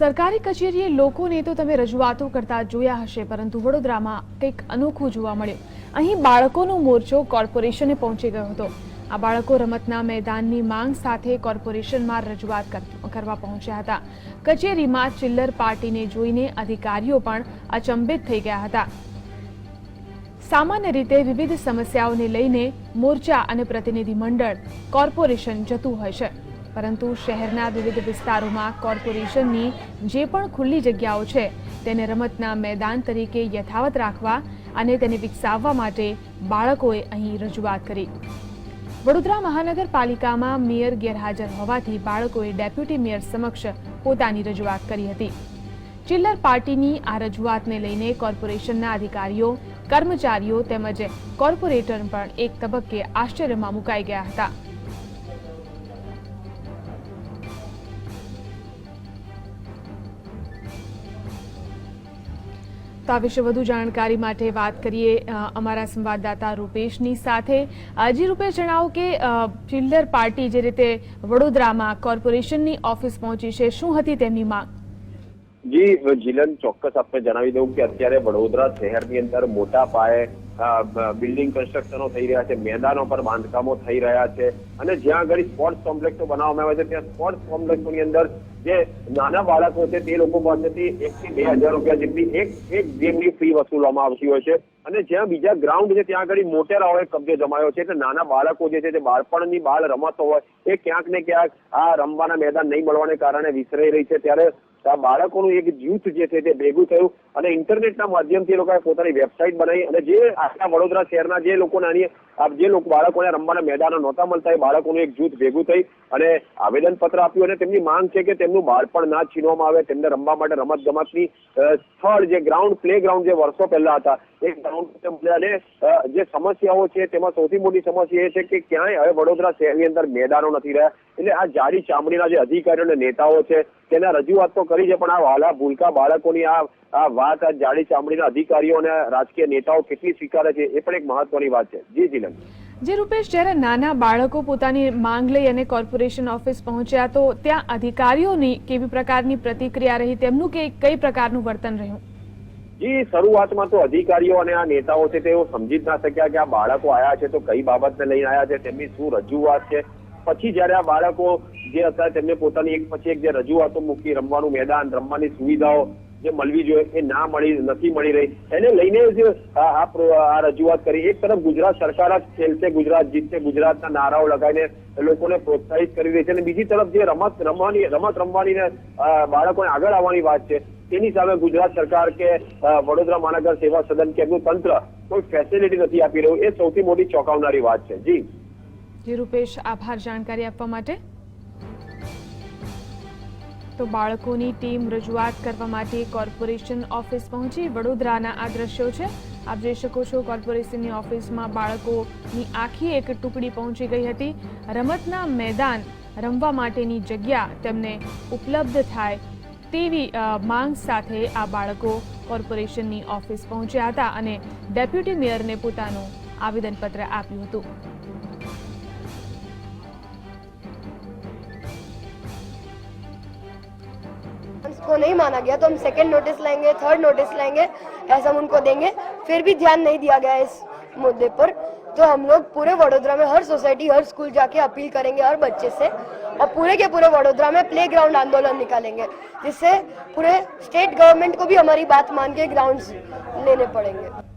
સરકારી કચેરીએ લોકોને તો તમે રજૂઆતો કરતા જોયા હશે, પરંતુ વડોદરામાં કંઈક અનોખું જોવા મળ્યું. અહીં બાળકોનો મોરચો કોર્પોરેશને પહોંચી ગયો હતો. આ બાળકો રમતના મેદાનની માંગ સાથે કોર્પોરેશનમાં રજૂઆત કર- કરવા પહોંચ્યા હતા. કચેરીમાં ચિલ્લર પાર્ટીને જોઈને અધિકારીઓ પણ અચંબિત થઈ ગયા હતા. સામાન્ય રીતે વિવિધ સમસ્યાઓને લઈને મોરચા અને પ્રતિનિધિમંડળ કોર્પોરેશન જતું હોય છે. પરંતુ શહેરના વિવિધ વિસ્તારોમાં કોર્પોરેશનની જે પણ ખુલ્લી જગ્યાઓ છે, તેને રમતના મેદાન તરીકે યથાવત રાખવા અને તેને વિકસાવવા માટે બાળકોએ અહીં રજૂઆત કરી. વડોદરા મહાનગરપાલિકામાં મેયર ગેરહાજર હોવાથી બાળકોએ ડેપ્યુટી મેયર સમક્ષ પોતાની રજૂઆત કરી હતી. ચિલ્લર પાર્ટીની આ રજૂઆતને લઈને કોર્પોરેશનના અધિકારીઓ, કર્મચારીઓ તેમજ કોર્પોરેટર પણ એક તબક્કે આશ્ચર્યમાં મુકાઈ ગયા હતા. તો આ વિશે વધુ જાણકારી માટે વાત કરીએ અમારા સંવાદદાતા રૂપેશની સાથે. હજી રૂપેશ, જણાવો કે ચિલ્ડર પાર્ટી જે રીતે વડોદરામાં કોર્પોરેશનની ઓફિસ પહોંચી છે, શું હતી તેમની માંગ? જી જીલન ચોક્કસ આપણે જણાવી દઉં કે અત્યારે વડોદરા શહેરની અંદર મોટા પાયે બિલ્ડિંગ કન્સ્ટ્રક્શનો થઈ રહ્યા છે, મેદાનો પર બાંધકામો થઈ રહ્યા છે અને જ્યાં આગળ સ્પોર્ટ્સ કોમ્પ્લેક્સો બનાવવામાં આવ્યા છે, ત્યાં સ્પોર્ટ્સ કોમ્પ્લેક્સોની અંદર જે નાના બાળકો છે તે લોકો પાસેથી એક બે હજાર રૂપિયા જેટલી એક એક ગેમની ફી વસૂલવામાં આવતી હોય છે અને જ્યાં બીજા ગ્રાઉન્ડ છે ત્યાં આગળ મોટેરાઓએ કબજો જમાયો છે, એટલે નાના બાળકો જે છે તે બાળપણની બાળ રમતો હોય, એ ક્યાંક ને ક્યાંક આ રમવાના મેદાન નહીં મળવાને કારણે વિસરાઈ રહી છે. ત્યારે આ બાળકોનું એક જૂથ જે છે તે ભેગું થયું અને ઇન્ટરનેટના માધ્યમથી એ લોકોએ પોતાની વેબસાઇટ બનાવી અને જે આખા વડોદરા શહેરના જે લોકો નાની જે લોકો બાળકોને રમવાના મેદાનો નહોતા મળતા, એ બાળકોનું એક જૂથ ભેગું થઈ અને આવેદન પત્ર આપ્યું અને તેમની માંગ છે કે તેમનું બાળપણ ના છીનવામાં આવે, તેમને રમવા માટે રમત ગમતની સ્થળ જે ગ્રાઉન્ડ પ્લે ગ્રાઉન્ડ જે વર્ષો પહેલા હતા, એ ગ્રાઉન્ડ અને જે સમસ્યાઓ છે તેમાં સૌથી મોટી સમસ્યા એ છે કે ક્યાંય હવે વડોદરા શહેરની અંદર મેદાનો નથી રહ્યા. એટલે આ જાડી ચામડીના જે અધિકારીઓ અને નેતાઓ છે તેના રજૂઆત તો કરી છે પણ આ વાલા ભૂલકા બાળકોની આ આ વાત આ જાડી ચામડીના અધિકારીઓ અને રાજકીય નેતાઓ કેટલી સ્વીકારે છે એ પણ એક મહત્વની વાત છે. જી જીલન જે રૂપેશ જ્યારે નાના બાળકો પોતાની માંગ લઈ અને કોર્પોરેશન ઓફિસ પહોંચ્યા તો ત્યાં અધિકારીઓની કેવી પ્રકારની પ્રતિક્રિયા રહી તેમનું કે કઈ પ્રકારનું વર્તન રહ્યું? જી શરૂઆતમાં તો અધિકારીઓ અને આ નેતાઓ છે તેઓ સમજી જ ના શક્યા કે આ બાળકો આયા છે તો કઈ બાબતને લઈને આયા છે તેમની શું રજૂઆત છે. પછી જ્યારે આ બાળકો જે હતા તેમને પોતાની એક પછી એક જે રજૂઆતો મૂકી, રમવાનું મેદાન, રમવાની સુવિધાઓ જે મળવી જોઈએ એ ના મળી, નથી મળી રહી. એને લઈને જ આ રજૂઆત કરી. એક તરફ ગુજરાત સરકાર જ ખેલશે ગુજરાત જીતશે ગુજરાતના નારાઓ લગાવીને લોકોને પ્રોત્સાહિત કરી રહી છે. અને બીજી તરફ જે રમત રમવાની રમત રમવાની ને બાળકોને આગળ આવવાની વાત છે, તેની સામે ગુજરાત સરકાર કે વડોદરા મહાનગર સેવા સદન કે એમનું તંત્ર કોઈ ફેસિલિટી નથી આપી રહ્યું. એ સૌથી મોટી ચોંકાવનારી વાત છે. જી. જી, રૂપેશ, આભાર જાણકારી આપવા માટે. તો બાળકોની ટીમ રજૂઆત કરવા માટે કોર્પોરેશન ઓફિસ પહોંચી. વડોદરાના આ દ્રશ્યો છે. આપ જોઈ શકો છો કોર્પોરેશનની ઓફિસમાં બાળકોની આખી એક ટુકડી પહોંચી ગઈ હતી. રમતના મેદાન રમવા માટેની જગ્યા તેમને ઉપલબ્ધ થાય તેવી માંગ સાથે આ બાળકો કોર્પોરેશનની ઓફિસ પહોંચ્યા હતા અને ડેપ્યુટી મેયરને પોતાનું આવેદનપત્ર આપ્યું હતું. को नहीं माना गया तो हम सेकेंड नोटिस लाएँगे थर्ड नोटिस लाएँगे, ऐसा हम उनको देंगे। फिर भी ध्यान नहीं दिया गया इस मुद्दे पर। तो हम लोग पूरे वडोदरा में हर सोसाइटी, हर स्कूल जाके अपील करेंगे हर बच्चे से, और पूरे के पूरे वडोदरा में प्ले ग्राउंड आंदोलन निकालेंगे, जिससे पूरे स्टेट गवर्नमेंट को भी हमारी बात मान के ग्राउंड लेने पड़ेंगे।